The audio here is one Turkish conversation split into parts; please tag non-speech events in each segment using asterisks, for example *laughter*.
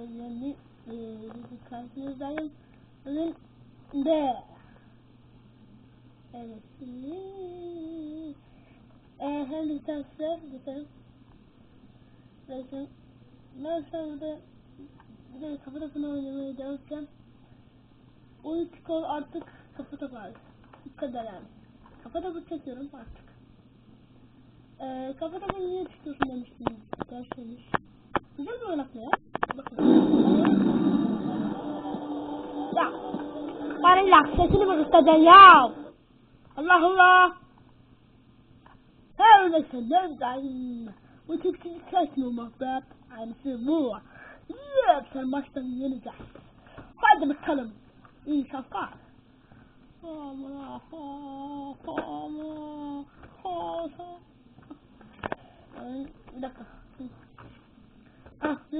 yeni e, karşınızdayım. Bugün de evet e, bir tanesi geçelim. Bakın ben sonra de kafa topunu oynamaya devam edeceğim. Oyun skor artık kafa abi. Bu kadar yani. Kafa topu çekiyorum artık. Ee, kafa topu niye çıkıyorsun demiştiniz. Derseniz. Güzel bir oynatma ya. Ya. Bari lak sesini mi kısacaksın ya? Allah Allah. Her neyse nereden? Bu Türkçeyi kesmiyormak be. Aynısı bu. Yeah, sen baştan yeneceksin. Hadi bakalım. İyi. Allah Allah Allah Allah Ay, Bir dakika. Ah, bir boşun gol olacak. Aa, tıkaladım. Eee, şöyle, aha lan abi, bak, bak, bak, bak. Ne Allah Allah Allah Allah Allah.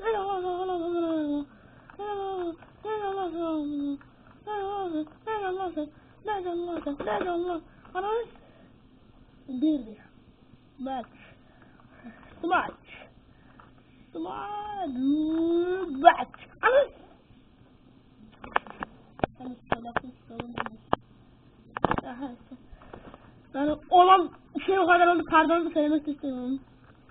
Ne Allah ne Allah Allah. Ne Allah ne Allah ne Allah ne Allah. Ana bir bir. Maç. Smaç. Maç. Ana Hani salakın savunmuş. Aha işte. Yani olan şey o kadar oldu pardon da söylemek istemiyorum.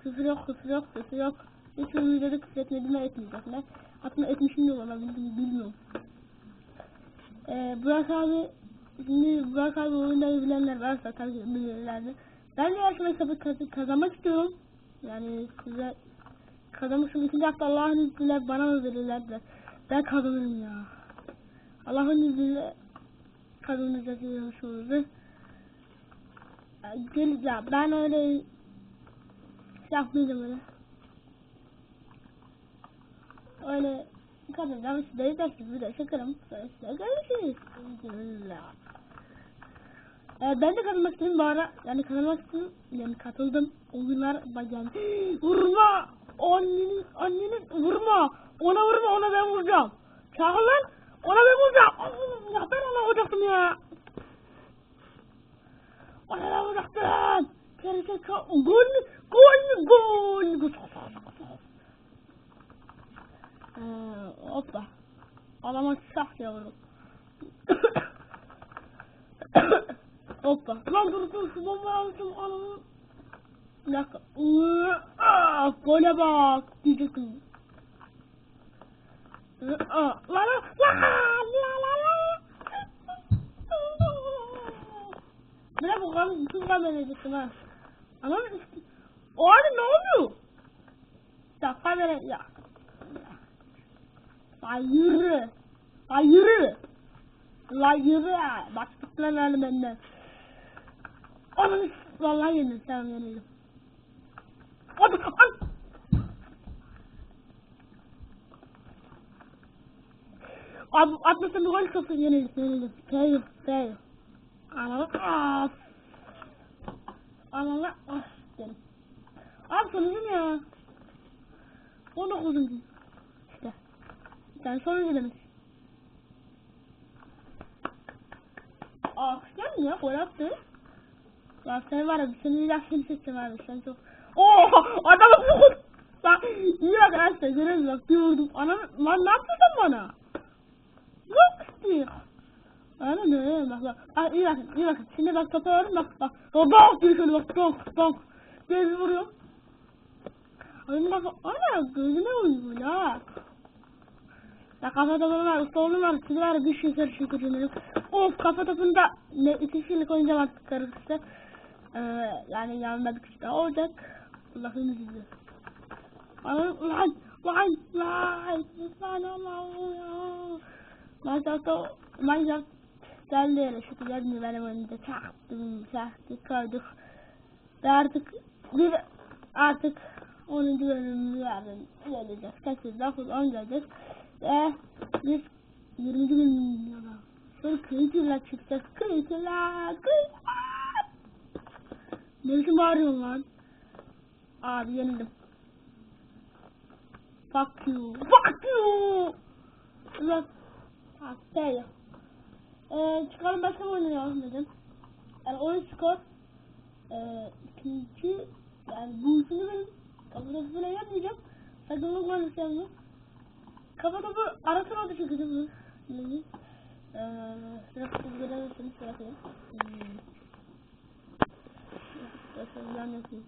Küfür yok, küfür yok, küfür yok. Hiç bir videoda küfür etmediğime etmeyecekler. Aslında etmişim de olabilir, bilmiyorum. Ee, Burak abi, şimdi Burak abi oyunları bilenler varsa tabii bilirlerdi. Ben de yarışmayı kaz kazanmak istiyorum. Yani size kazanmışım. ikinci hafta Allah'ın izniyle bana mı verirler de ben kazanırım ya. Allah'ın izniyle kazanacağız yarışmamızı. Gel ya ben öyle yapmayacağım öyle. Öyle kazanacağım size de sizi de şakarım. Sonra size görüşürüz. Ee, ben de katılmak istedim bu ara. Yani katılmak istedim. Yani katıldım. Oyunlar bacan. *gasps* Vurma! Annenin, annenin vurma! Ona vurma ona ben vuracağım. Çağır lan! Ona ben vuracağım. Ya ben ona vuracaktım ya. Ben vuracaktım. Gerçek gol gol gol gol. Ee, hoppa. Adama şah yavrum. *coughs* hoppa. Lan dur dur şu bomba aldım anamı. Bir dakika. Aa, gole bak. Diyecektim. Aa, la la Bırak bu kan, kız kan verecektim ha. Ama o halde ne oluyor? Dakika vere ya. La yürü. La yürü. Bak lan lan benden. Onu vallahi yenildim. Tamam yenildim. Hadi hadi. Abi atmasın gol kapı yenildim yenildim. Fail fail. Ananı af. Ananı af dedim. Abi sonucu ne ya? 19. İşte. Sen sonucu demek. Ah sen ya gol attı. Ya sen var ya seni ilaçını seçtim abi sen çok. Oo adamı vurdun. Bak iyi bak arkadaşlar görüyoruz bak bir vurdum. Anam lan ne yaptın bana? Yok istiyor. Aynen öyle bak bak. Bak iyi bakın iyi bakın. Şimdi bak topu alıyorum bak bak. Donk diyor şöyle bak donk donk. Diye bir vuruyor. Oyun bak ana gözüme uyuyor la. Ya kafa topu var, usta var, sizi var, bir şey karışıyor çocuğun Of kafa topunda ne iki kişilik oynayacağım artık karışırsa. Ee, yani yanmadık işte olacak. Allah'ın izniyle. Lan lan lan lan lan lan Minecraft'ta Minecraft geldi şu geldi benim önümde çaktım çaktık koyduk ve artık bir artık 10. bölümümüzü yarın geleceğiz kaçız 9 10 geleceğiz ve biz 20. bölümümüzü sonra creature'lar çıkacağız creature'lar creature'lar ne için bağırıyorsun lan abi yenildim fuck you fuck you Ulan Haftaya. Ee, çıkalım başka bir oynayalım dedim. Yani oyun skor. Ee, ikinci yani bu üçüncü benim kafada falan yapmayacağım. Sakınlık var mı Kafa topu ara sıra da çekeceğim bunu. Şimdi. Ee, sıra kısmı görebilirsiniz. Sıra kıyım. Hmm. Arkadaşlar yan yapayım.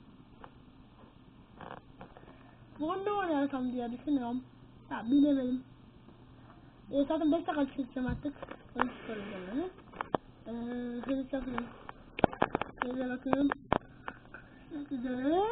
Bugün ne oynayalım diye düşünüyorum. Ya bilemedim. E, zaten 5 dakika çekeceğim artık. Onu çıkaracağım yani. E, ee, hızlı çakırın. Şöyle bakın. Size.